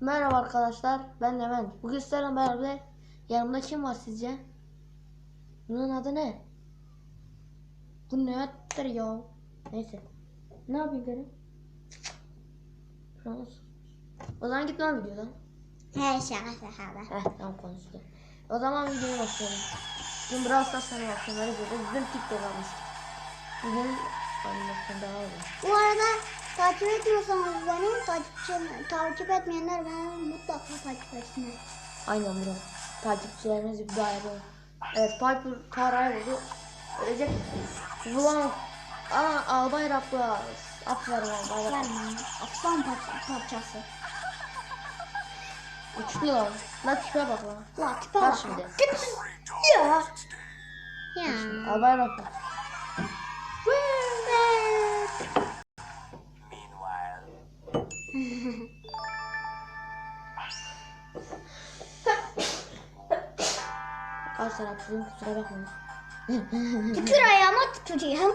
Merhaba arkadaşlar, ben Levent. Bugün sizlerle beraber yanımda kim var sizce? Bunun adı ne? Bu nedir ya? Neyse. Ne yapayım derim? O zaman git lan videodan. He şaka şaka. Heh tamam konuştu. O zaman videoya başlayalım. Biraz da sana akşamları izledik. Dün TikTok almıştık. Bugün animasyon daha iyi. Bu arada takip etmiyorsanız beni takip, takip etmeyenler beni mutlaka takip etsinler. Aynen bro. Takipçilerimiz bir yapalım. Evet Piper Tara'yı vurdu. Ölecek misin? Ulan. Aa albay rapla. Aferin albay rapla. Aslan parça, parçası. Uçtu lan. Lan tipe bak lan. La tipe Bak bak. şimdi. Ya. Ya. Albay rapla. Haksızım kusura bakmayın. Tükür ayağıma tüküreyim.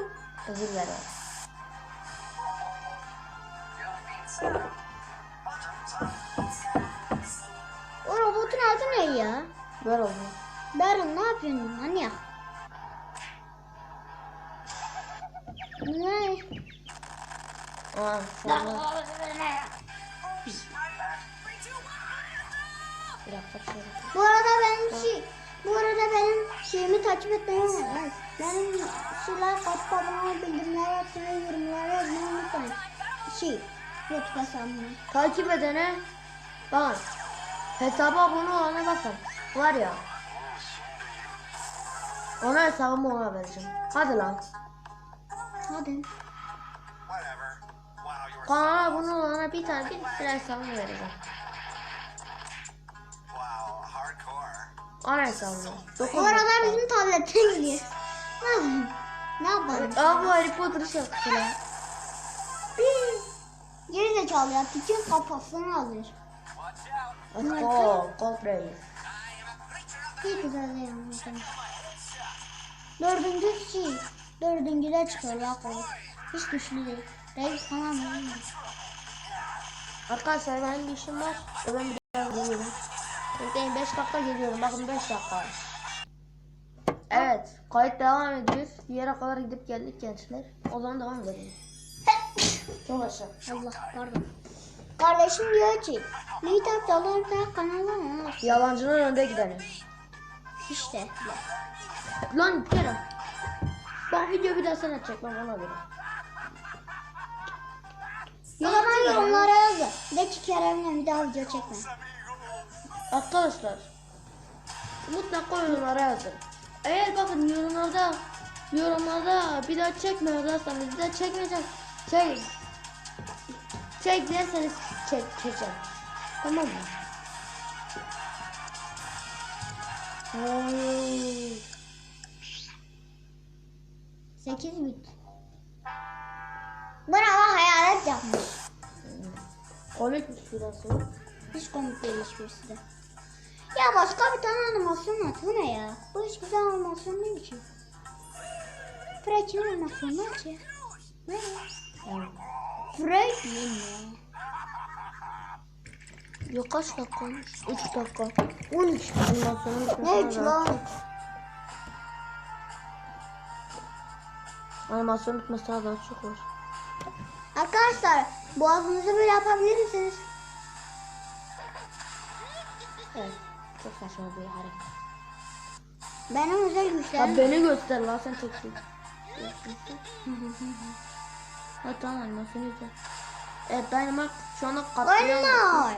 Özür dilerim. O robotun adı ne ya? Böyle oldu. Baron ne yapıyorsun lan ya? Ne? Aa, sen lan. Bir dakika şöyle. Bu arada benim şey, bu arada benim şeyimi takip etmeyi unutmayın. Benim şeyler katıp abone ol, bildirimleri açmayı, yorumları yazmayı unutmayın. Şey, YouTube hesabımı. Takip edene bak hesaba abone olana bakın. Var ya. Ona hesabımı ona vereceğim. Hadi lan. Hadi. Kanala abone olana bir tane bir sürü hesabımı vereceğim. Ona hesabımı. Dokuz Bu dakika. bizim tabletten geliyor. Ne yapayım? Ne yapalım? Aa bu Harry Potter şarkısı lan. Geri zekalı ya, tikin kafasını alıyor. Let's go. Go play. İyi güzel ama. Dördüncü şey, dördüncüde çıkıyor ya. Hiç güçlü değil. Reis falan değil. Arkadaşlar benim bir işim var. Ben bir daha. Bekleyin 5 dakika geliyorum. Bakın 5 dakika. Evet. Kayıt devam ediyor. Bir yere kadar gidip geldik gençler. O zaman devam edelim. Çok aşağı. Allah pardon. Kardeşim diyor ki, Lider Dalar'da kanalı var. Yalancının önde gideni. İşte. Lan bir kere. Bak video bir daha sen atacak lan ona göre. O zaman yorumlara yazın. De ki Kerem'le bir daha video çekme. Arkadaşlar. Mutlaka yorumlara yazın. Eğer bakın yorumlarda yorumlarda bir daha çekme yazarsanız bir daha çekmeyeceğim. Çek. Çek derseniz çek çekeceğim. Tamam mı? Oy. 8 bit. Bravo hayalet yapmış. Komikmiş şurası. Hiç komik değil hiçbirisi de. Ya başka bir tane animasyon at. Bu ne ya? Bu hiç güzel animasyon değil ki. Frank'in animasyonu. Ne ya? Evet. Frank ne ya? Yok kaç dakika olmuş? 3 dakika. 13 bundan sonra Ne bitmesine üç daha- lan? Animasyon bitmesine daha çok var. Arkadaşlar boğazınızı böyle yapabilir misiniz? Evet. Çok saçma bir hareket. Benim özel Ya güçlerim. beni göster lan sen çok iyi. Ha tamam animasyonu izle. Evet Dynamite şu anda katliam. Oyunlar.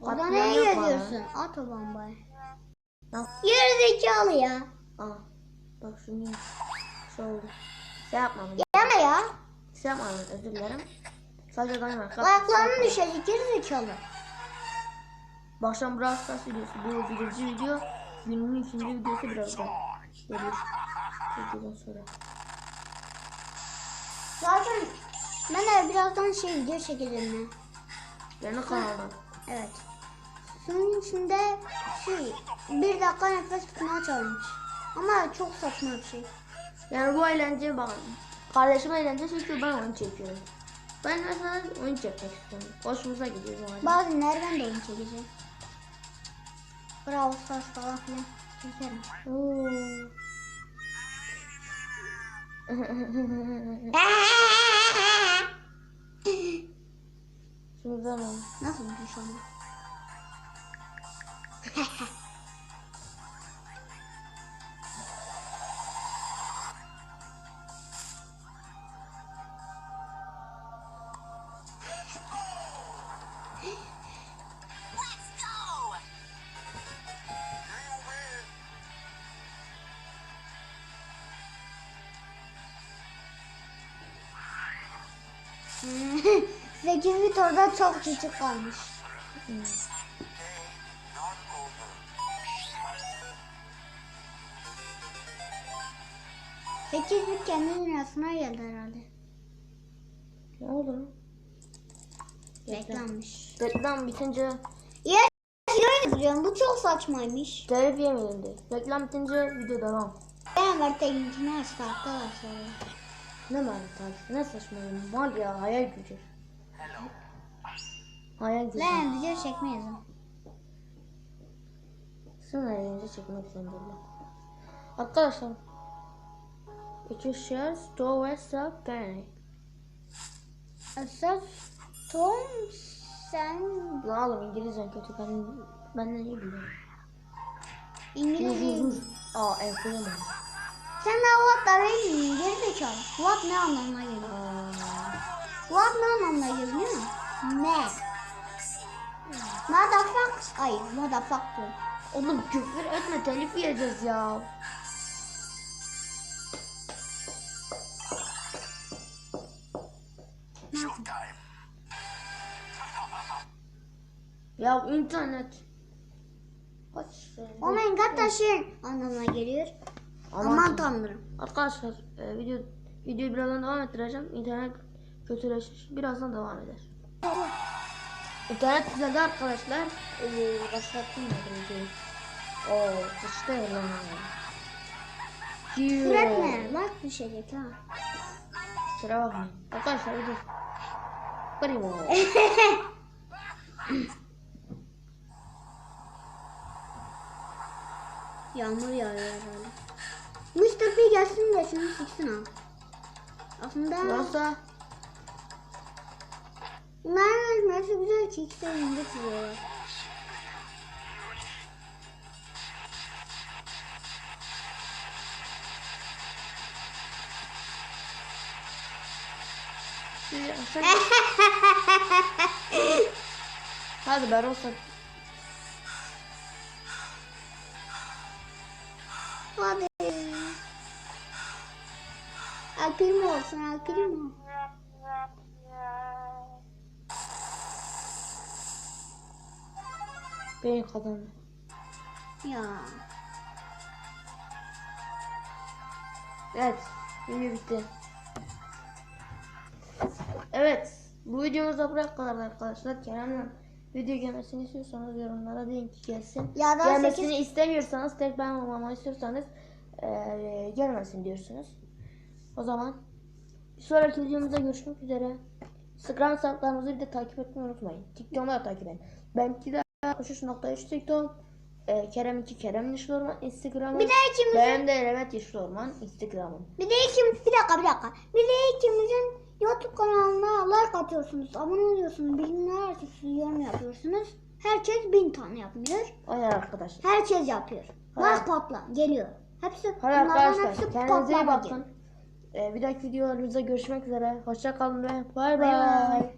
Orada bana. geliyorsun? At o bombayı. Geri zekalı ya. Aa. Bak şunu. Şey oldu. Şey yapmadım. Yeme ya. Şey yapmadım özür dilerim. Sadece Dynamite. Ayaklarını düşecek geri zekalı. Bu akşam Brawl Stars videosu. Bu birinci video. Günün ikinci videosu birazdan. Gelir. Videodan sonra. Zaten ben de birazdan şey video çekeceğim Benim kanalda. Evet. Şunun içinde şey bir dakika nefes tutma challenge. Ama çok saçma bir şey. Yani bu eğlence bak. Kardeşim eğlence çünkü ben onu çekiyorum. Ben mesela oyun çekmek istiyorum. Hoşumuza gidiyor bu arada. Bazı günler ben de oyun çekeceğim. Bravo Stars falan filan çekerim. Onu. Nasıl bir şey oldu? Sekiz bit orada çok küçük kalmış. Sekiz bit kendi dünyasına geldi herhalde. Ne oldu? Reklammış. Reklam bitince Ya şöyle izliyorum. Bu çok saçmaymış. telif yemeyelim Reklam bitince video devam. Ben var teknikini açtı arkadaşlar. Ne mantık? Ne saçmalama. Var ya hayal gücü. Hayal gücü. Lan video çekmeyiz. Sen eğlence çekmek zorunda. Arkadaşlar. İki shares to WhatsApp panic. Asaf Tom sen Lan oğlum İngilizcen kötü ben benden iyi biliyorum. İngilizce. Aa enflama. Sen de what mi? Geri zekalı. What ne anlamına geliyor? What ne anlamına geliyor? Ne? Motherfuck. Ay motherfuck diyor. Oğlum küfür etme telif yiyeceğiz ya. Ya internet. Oh my god şey anlamına geliyor. Aman Aman, tanrım. tanrım. Arkadaşlar e, video videoyu birazdan devam ettireceğim. İnternet kötüleşir. Birazdan devam eder. İnternet düzeldi arkadaşlar. Ee, başlattım da videoyu. Oo, işte lan. Üretme. Bak düşecek ha. Kusura bakmayın. Arkadaşlar video. Primo. Yağmur yağıyor herhalde. Mr. P gelsin de şunu siksin ha. Aslında Yoksa bunların nasıl güzel ki ikisi de önünde çiziyorlar. Hadi ben olsa Hadi. El Primo olsun El Primo. Benim kazandı. Ya. Evet, video bitti. Evet, bu videomuz da buraya kadar arkadaşlar. Kerem'le video gelmesini istiyorsanız yorumlara deyin ki gelsin. Ya da Gelmesini sekiz- istemiyorsanız tek ben olmamı istiyorsanız eee gelmesin diyorsunuz. O zaman bir sonraki videomuzda görüşmek üzere. Instagram hesaplarımızı bir de takip etmeyi unutmayın. TikTok'u da takip edin. Benimki de koşuş.3 TikTok. Eee Kerem'inki Kerem Yeşil Orman Instagram'ı. Bir de ikimiz- Benim de Levent Yeşil Orman Instagram'ım. Bir de ikimiz bir dakika bir dakika. Bir de ikimizin YouTube kanalına like atıyorsunuz, abone oluyorsunuz, bilgiler açıyorsunuz, yorum yapıyorsunuz. Herkes bin tane yapmıyor. Aynen arkadaşlar. Herkes yapıyor. Hayır. Like patla geliyor. Hepsi bunlardan arkadaşlar hepsi kendinize iyi bakın. Ee, bir dahaki videolarımızda görüşmek üzere. Hoşça kalın ve bay Bay bay. bay.